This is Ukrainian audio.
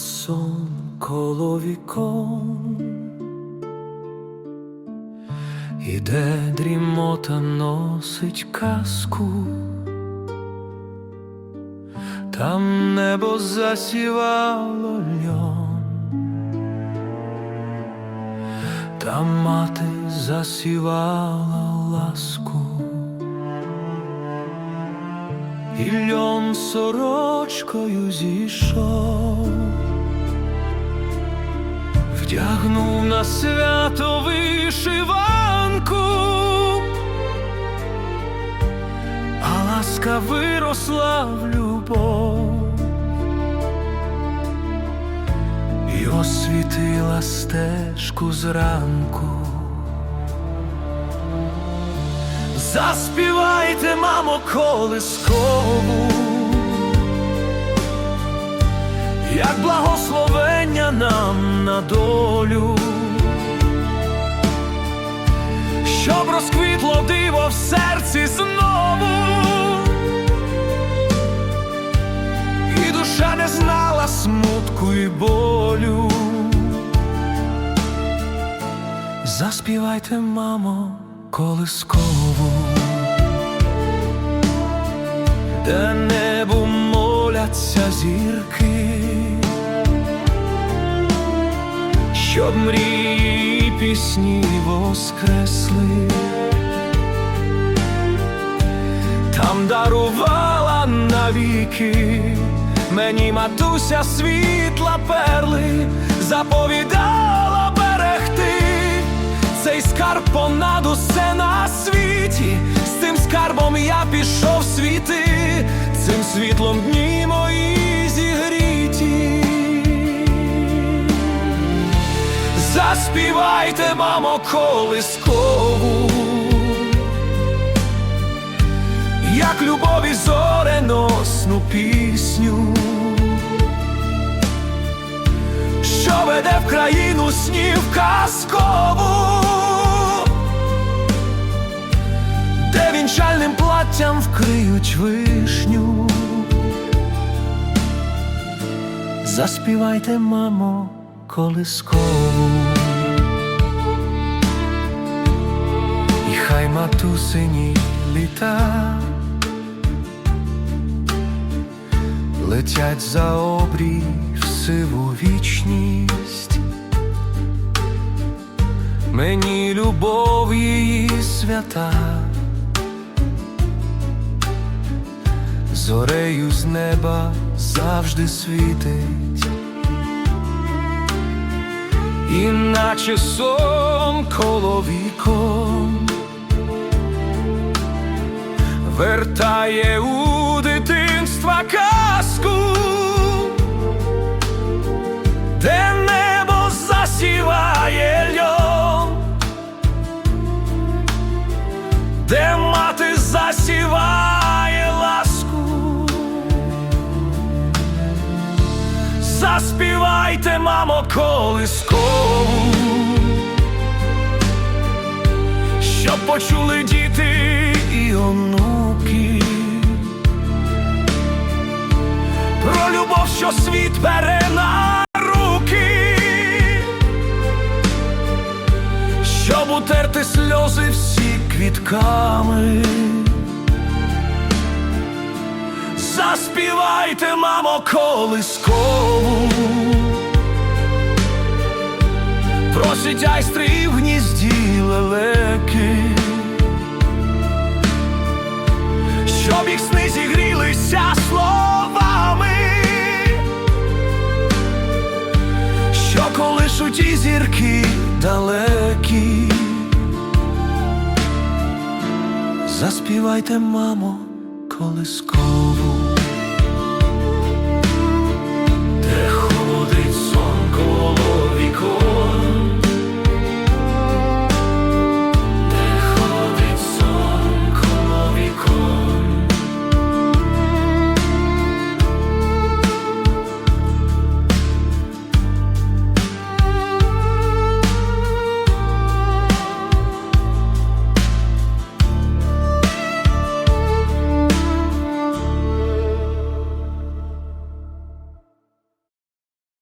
сон коло вікон, іде дрімота носить казку, там небо засівало льон, там мати засівала ласку. І льон сорочкою зійшов, вдягнув на свято вишиванку, а ласка виросла в любов і освітила стежку зранку. Заспівайте, мамо, колискову, як благословення нам на долю, щоб розквітло диво в серці знову, і душа не знала смутку і болю. Заспівайте, мамо, колискову, де небу моляться зірки, щоб мрії пісні воскресли, там дарувала навіки, мені матуся світла перли, заповідала берегти. Цей скарб понад усе на світі, з цим скарбом я пішов світи, цим світлом дні мої Заспівайте, мамо, колискову, як любові зореносну пісню. Що веде в країну снів казкову, де вінчальним платтям вкриють вишню. Заспівайте, мамо, колискову, хай матусині літа. Летять за обрій в сиву вічність, мені любов її свята, зорею з неба завжди світить, і наче сон коло вікон вертає у дитинства казку, де небо засіває льон, де мати засіває ласку. Заспівайте, мамо, колискову, щоб почули діти і онуки бере на руки, щоб утерти сльози всі квітками. Заспівайте, мамо, колискову, просить айстри в гнізді лелеки. щоб їх сни зігрілися словами, далекі. Заспівайте, мамо, колискову.